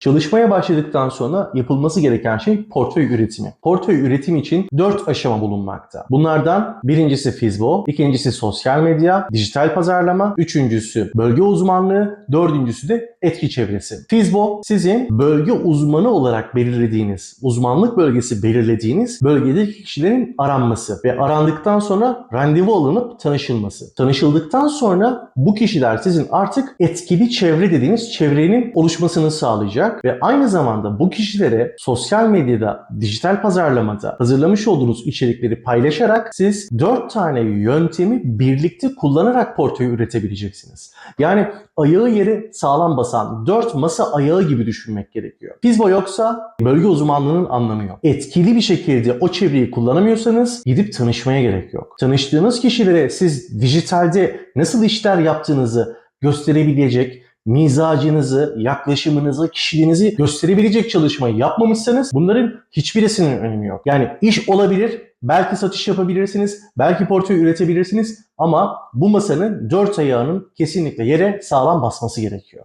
Çalışmaya başladıktan sonra yapılması gereken şey portföy üretimi. Portföy üretim için 4 aşama bulunmakta. Bunlardan birincisi Fizbo, ikincisi sosyal medya, dijital pazarlama, üçüncüsü bölge uzmanlığı, dördüncüsü de etki çevresi. Fizbo sizin bölge uzmanı olarak belirlediğiniz, uzmanlık bölgesi belirlediğiniz bölgedeki kişilerin aranması ve arandıktan sonra randevu alınıp tanışılması. Tanışıldıktan sonra bu kişiler sizin artık etkili çevre dediğiniz çevrenin oluşmasını sağlayacak ve aynı zamanda bu kişilere sosyal medyada, dijital pazarlamada hazırlamış olduğunuz içerikleri paylaşarak siz 4 tane yöntemi birlikte kullanarak portföy üretebileceksiniz. Yani ayağı yere sağlam basan 4 masa ayağı gibi düşünmek gerekiyor. Fizbo yoksa bölge uzmanlığının anlamı yok. Etkili bir şekilde o çevreyi kullanamıyorsanız gidip tanışmaya gerek yok. Tanıştığınız kişilere siz dijitalde nasıl işler yaptığınızı gösterebilecek, mizacınızı, yaklaşımınızı, kişiliğinizi gösterebilecek çalışmayı yapmamışsanız bunların hiçbirisinin önemi yok. Yani iş olabilir, belki satış yapabilirsiniz, belki portföy üretebilirsiniz ama bu masanın dört ayağının kesinlikle yere sağlam basması gerekiyor.